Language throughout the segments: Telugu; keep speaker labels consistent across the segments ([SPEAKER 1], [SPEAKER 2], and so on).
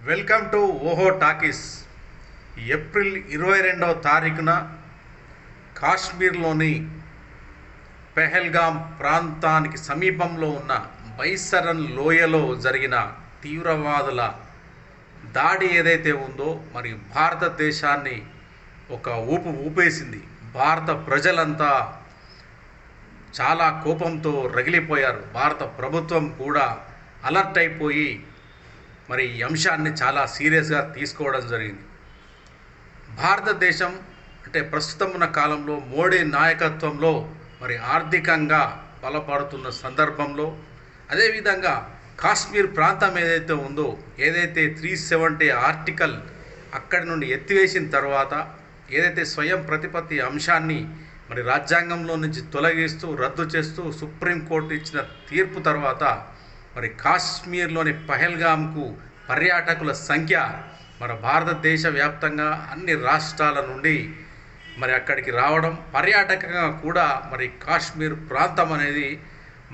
[SPEAKER 1] Welcome to Oho talkies. April ఇరవై రెండవ తారీఖున కాశ్మీర్లోని పెహల్గాం ప్రాంతానికి సమీపంలో ఉన్న బైసరన్ లోయలో జరిగిన తీవ్రవాదుల దాడి ఏదైతే ఉందో మరి భారతదేశాన్ని ఒక ఊపు ఊపేసింది. భారత ప్రజలంతా చాలా కోపంతో రగిలిపోయారు. భారత ప్రభుత్వం కూడా అలర్ట్ అయిపోయి మరి ఈ అంశాన్ని చాలా సీరియస్గా తీసుకోవడం జరిగింది. భారతదేశం అంటే ప్రస్తుతం ఉన్న కాలంలో మోడీ నాయకత్వంలో మరి ఆర్థికంగా బలపడుతున్న సందర్భంలో అదేవిధంగా కాశ్మీర్ ప్రాంతం ఏదైతే ఉందో ఏదైతే త్రీ సెవెంటీ ఆర్టికల్ అక్కడి నుండి ఎత్తివేసిన తర్వాత ఏదైతే స్వయం ప్రతిపత్తి అంశాన్ని మరి రాజ్యాంగంలో నుంచి తొలగిస్తూ రద్దు చేస్తూ సుప్రీంకోర్టు ఇచ్చిన తీర్పు తర్వాత మరి కాశ్మీర్లోని పహల్గామ్కు పర్యాటకుల సంఖ్య మన భారతదేశ వ్యాప్తంగా అన్ని రాష్ట్రాల నుండి మరి అక్కడికి రావడం పర్యాటకంగా కూడా మరి కాశ్మీర్ ప్రాంతం అనేది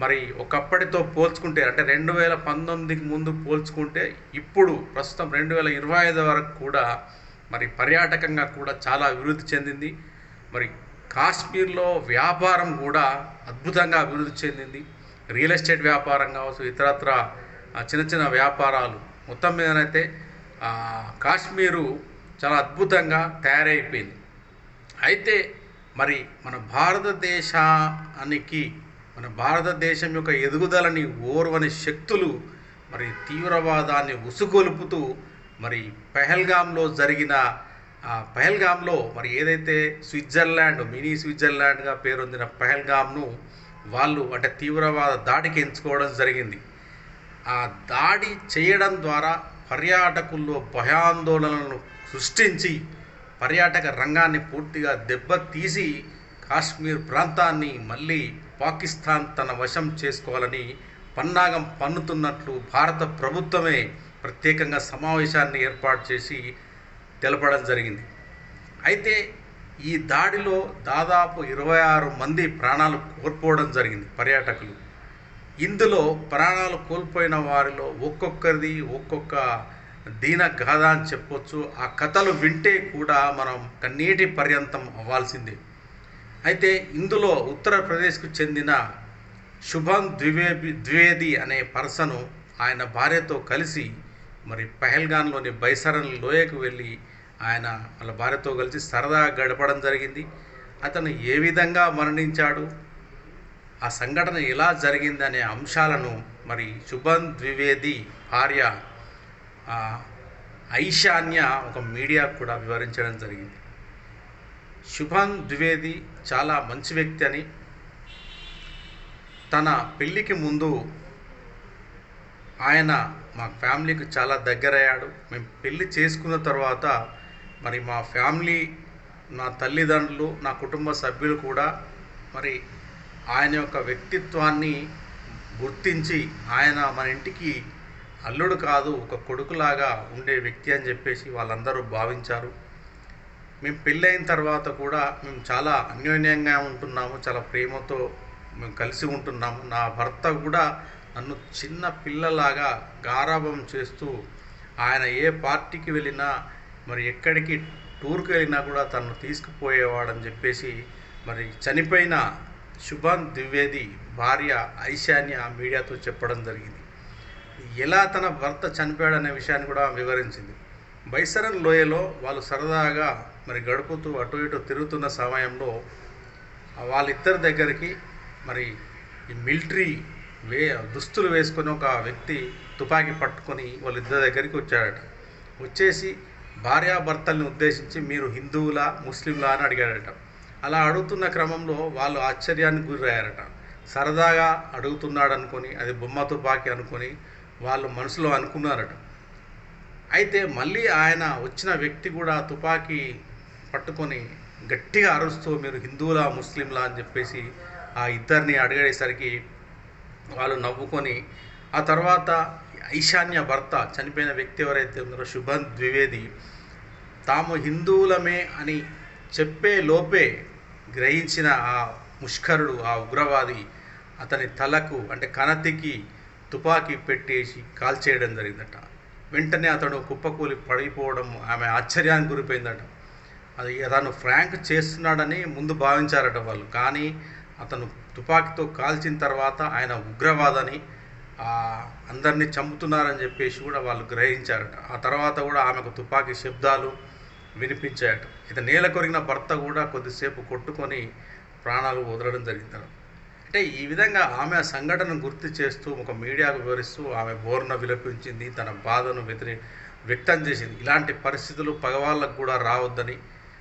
[SPEAKER 1] మరి ఒకప్పటితో పోల్చుకుంటే అంటే రెండు వేల పంతొమ్మిదికి ముందు పోల్చుకుంటే ఇప్పుడు ప్రస్తుతం రెండు వేల ఇరవై ఐదు వరకు కూడా మరి పర్యాటకంగా కూడా చాలా అభివృద్ధి చెందింది. మరి కాశ్మీర్లో వ్యాపారం కూడా అద్భుతంగా అభివృద్ధి చెందింది. రియల్ ఎస్టేట్ వ్యాపారం కావచ్చు ఇతరత్ర చిన్న చిన్న వ్యాపారాలు మొత్తం మీదనైతే కాశ్మీరు చాలా అద్భుతంగా తయారైపోయింది. అయితే మరి మన భారతదేశానికి మన భారతదేశం యొక్క ఎదుగుదలని ఓర్వని శక్తులు మరి తీవ్రవాదాన్ని ఉసుగొలుపుతూ మరి పెహల్గాంలో జరిగిన ఆ పెహల్గాంలో మరి ఏదైతే స్విట్జర్లాండ్ మినీ స్విట్జర్లాండ్గా పేరొందిన పెహల్గాంను వాళ్ళు అంటే తీవ్రవాద దాడికి ఎంచుకోవడం జరిగింది. ఆ దాడి చేయడం ద్వారా పర్యాటకుల్లో భయాందోళనలను సృష్టించి పర్యాటక రంగాన్ని పూర్తిగా దెబ్బతీసి కాశ్మీర్ ప్రాంతాన్ని మళ్ళీ పాకిస్తాన్ తన వశం చేసుకోవాలని పన్నాగం పన్నుతున్నట్లు భారత ప్రభుత్వమే ప్రత్యేకంగా సమావేశాన్ని ఏర్పాటు చేసి తెలపడం జరిగింది. అయితే ఈ దాడిలో దాదాపు ఇరవై ఆరు మంది ప్రాణాలు కోల్పోవడం జరిగింది పర్యాటకులు. ఇందులో ప్రాణాలు కోల్పోయిన వారిలో ఒక్కొక్కరిది ఒక్కొక్క దీన గాథ అని చెప్పొచ్చు. ఆ కథలు వింటే కూడా మనం కన్నీటి పర్యంతం అవ్వాల్సిందే. అయితే ఇందులో ఉత్తరప్రదేశ్కు చెందిన శుభం ద్వివేది ద్వివేది అనే పర్సను ఆయన భార్యతో కలిసి మరి పహల్గాన్లోని బైసరన్ లోయకు వెళ్ళి ఆయన వాళ్ళ భార్యతో కలిసి సరదాగా గడపడం జరిగింది. అతను ఏ విధంగా మరణించాడు? ఆ సంఘటన ఎలా జరిగింది అనే అంశాలను మరి శుభన్ ద్వివేది భార్య ఐశాన్య ఒక మీడియాకు కూడా వివరించడం జరిగింది. శుభన్ ద్వివేది చాలా మంచి వ్యక్తి అని. తన పెళ్ళికి ముందు ఆయన మా ఫ్యామిలీకి చాలా దగ్గరయ్యాడు. మేము పెళ్ళి చేసుకున్న తర్వాత మరి మా ఫ్యామిలీ నా తల్లిదండ్రులు నా కుటుంబ సభ్యులు కూడా మరి ఆయన యొక్క వ్యక్తిత్వాన్ని గుర్తించి ఆయన మన ఇంటికి అల్లుడు కాదు ఒక కొడుకులాగా ఉండే వ్యక్తి అని చెప్పేసి వాళ్ళందరూ భావించారు. మేము పెళ్ళైన తర్వాత కూడా మేము చాలా అన్యోన్యంగా ఉంటున్నాము చాలా ప్రేమతో మేము కలిసి ఉంటున్నాము. నా భర్త కూడా నన్ను చిన్న పిల్లలాగా గారాభం చేస్తూ ఆయన ఏ పార్టీకి వెళ్ళినా మరి ఎక్కడికి టూర్కి వెళ్ళినా కూడా తను తీసుకుపోయేవాడని చెప్పేసి మరి చనిపోయిన శుభాన్ ద్వివేది భార్య ఐశాన్య మీడియాతో చెప్పడం జరిగింది. ఎలా తన భర్త చనిపోయాడనే విషయాన్ని కూడా వివరించింది. బైసరన్ లోయలో వాళ్ళు సరదాగా మరి గడుపుతూ అటు ఇటు తిరుగుతున్న సమయంలో వాళ్ళిద్దరి దగ్గరికి మరి ఈ మిలిటరీ వే దుస్తులు వేసుకొని ఒక వ్యక్తి తుపాకీ పట్టుకొని వాళ్ళిద్దరి దగ్గరికి వచ్చాడట. వచ్చేసి భార్యాభర్తల్ని ఉద్దేశించి మీరు హిందువులా ముస్లింలా అని అడిగాడట. అలా అడుగుతున్న క్రమంలో వాళ్ళు ఆశ్చర్యానికి గురయ్యారట. సరదాగా అడుగుతున్నాడు అనుకొని అది బొమ్మ తుపాకీ అనుకొని వాళ్ళు మనసులో అనుకున్నారట. అయితే మళ్ళీ ఆయన వచ్చిన వ్యక్తి కూడా తుపాకీ పట్టుకొని గట్టిగా అరుస్తూ మీరు హిందువులా ముస్లింలా అని చెప్పేసి ఆ ఇద్దరిని అడిగేసరికి వాళ్ళు నవ్వుకొని ఆ తర్వాత ఈశాన్య భర్త చనిపోయిన వ్యక్తి ఎవరైతే ఉన్నారో శుభన్ ద్వివేది తాము హిందువులమే అని చెప్పే లోపే గ్రహించిన ఆ ముష్కరుడు ఆ ఉగ్రవాది అతని తలకు అంటే కనతికి తుపాకీ పెట్టేసి కాల్చేయడం జరిగిందట. వెంటనే అతడు కుప్పకూలి పడిపోవడం ఆమె ఆశ్చర్యానికి గురిపోయిందట. అది అతను ఫ్రాంక్ చేస్తున్నాడని ముందు భావించారట వాళ్ళు. కానీ అతను తుపాకీతో కాల్చిన తర్వాత ఆయన ఉగ్రవాదని అందరినీ చంపుతున్నారని చెప్పేసి కూడా వాళ్ళు గ్రహించారట. ఆ తర్వాత కూడా ఆమెకు తుపాకీ శబ్దాలు వినిపించాయట. ఇక నేల కొరిగిన భర్త కూడా కొద్దిసేపు కొట్టుకొని ప్రాణాలు వదలడం జరిగిందట. అంటే ఈ విధంగా ఆమె ఆ సంఘటనను గుర్తు చేస్తూ ఒక మీడియాకు వివరిస్తూ ఆమె బోర్న విలపించింది తన బాధను వ్యతిరే వ్యక్తం చేసింది. ఇలాంటి పరిస్థితులు పగవాళ్ళకు కూడా రావద్దని.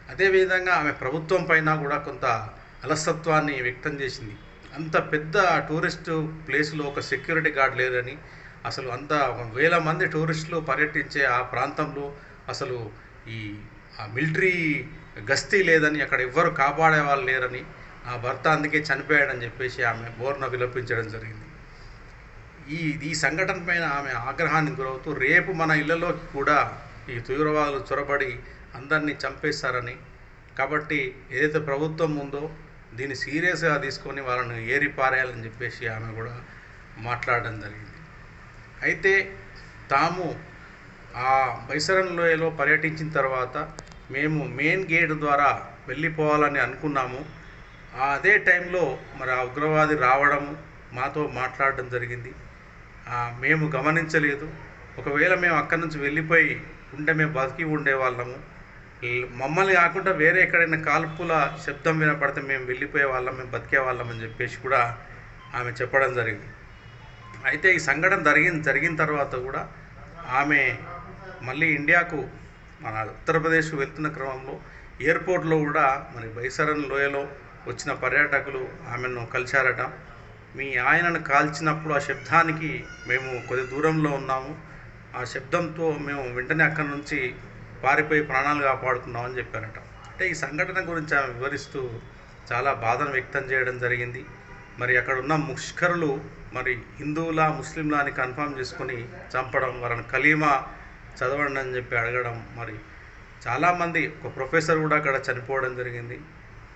[SPEAKER 1] అదేవిధంగా ఆమె ప్రభుత్వం పైన కూడా కొంత అలసత్వాన్ని వ్యక్తం చేసింది. అంత పెద్ద టూరిస్ట్ ప్లేస్లో ఒక సెక్యూరిటీ గార్డ్ లేదని అసలు అంత వేల మంది టూరిస్టులు పర్యటించే ఆ ప్రాంతంలో అసలు ఈ ఆ మిలిటరీ గస్తీ లేదని అక్కడ ఎవ్వరు కాపాడే వాళ్ళు లేరని ఆ భర్త అందుకే చనిపోయాడని చెప్పేసి ఆమె బోర్న విలపించడం జరిగింది. ఈ ఈ సంఘటన పైన ఆమె ఆగ్రహానికి గురవుతూ రేపు మన ఇళ్ళలోకి కూడా ఈ తీవ్రవాదులు చొరబడి అందరినీ చంపేస్తారని కాబట్టి ఏదైతే ప్రభుత్వం ఉందో దీన్ని సీరియస్గా తీసుకొని వాళ్ళని ఏరి పారేయాలని చెప్పేసి ఆమె కూడా మాట్లాడడం జరిగింది. అయితే తాము ఆ బైసరన్ లోయలో పర్యటించిన తర్వాత మేము మెయిన్ గేట్ ద్వారా వెళ్ళిపోవాలని అనుకున్నాము. అదే టైంలో మరి ఆ ఉగ్రవాది రావడము మాతో మాట్లాడడం జరిగింది. మేము గమనించలేదు. ఒకవేళ మేము అక్కడి నుంచి వెళ్ళిపోయి ఉంటే మేము బతికి ఉండేవాళ్ళము ఈ- మమ్మల్ని కాకుండా వేరే ఎక్కడైనా కాల్పుల శబ్దం వినపడితే మేము వెళ్ళిపోయే వాళ్ళం మేము బతికే వాళ్ళం అని చెప్పేసి కూడా ఆమె చెప్పడం జరిగింది. అయితే ఈ సంఘటన జరిగిన జరిగిన తర్వాత కూడా ఆమె మళ్ళీ ఇండియాకు మన ఉత్తరప్రదేశ్ వెళ్తున్న క్రమంలో ఎయిర్పోర్ట్లో కూడా మరి బైసరన్ లోయలో వచ్చిన పర్యాటకులు ఆమెను కలిశారట. మీ ఆయనను కాల్చినప్పుడు ఆ శబ్దానికి మేము కొద్ది దూరంలో ఉన్నాము. ఆ శబ్దంతో మేము వెంటనే అక్కడి నుంచి పారిపోయి ప్రాణాలు కాపాడుకున్నామని చెప్పారట. అంటే ఈ సంఘటన గురించి ఆమె వివరిస్తూ చాలా బాధను వ్యక్తం చేయడం జరిగింది. మరి అక్కడ ఉన్న ముష్కరులు మరి హిందువులా ముస్లింలా అని కన్ఫర్మ్ చేసుకొని చంపడం వారిని కలీమా చదవండి అని చెప్పి అడగడం మరి చాలామంది ఒక ప్రొఫెసర్ కూడా అక్కడ చనిపోవడం జరిగింది.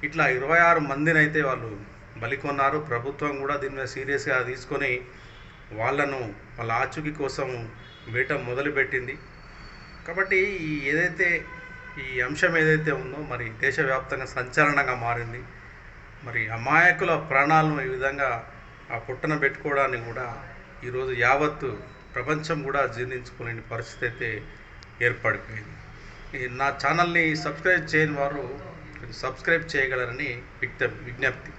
[SPEAKER 1] ఇట్లా ఇరవై ఆరు మందిని అయితే వాళ్ళు బలికొన్నారు ప్రభుత్వం కూడా దీని మీద సీరియస్గా తీసుకొని వాళ్ళను వాళ్ళ ఆచూకీ కోసం వేట మొదలుపెట్టింది. కాబట్టి ఈ ఏదైతే ఈ అంశం ఏదైతే ఉందో మరి దేశవ్యాప్తంగా సంచలనంగా మారింది మరి అమాయకుల ప్రాణాలను ఈ విధంగా ఆ పుట్టన పెట్టుకోవడానికి కూడా ఈరోజు యావత్తు ప్రపంచం కూడా జీర్ణించుకునే పరిస్థితి అయితే ఏర్పడిపోయింది. నా ఛానల్ని సబ్స్క్రైబ్ చేయని వారు సబ్స్క్రైబ్ చేయగలరని విజ్ఞప్తి విజ్ఞప్తి.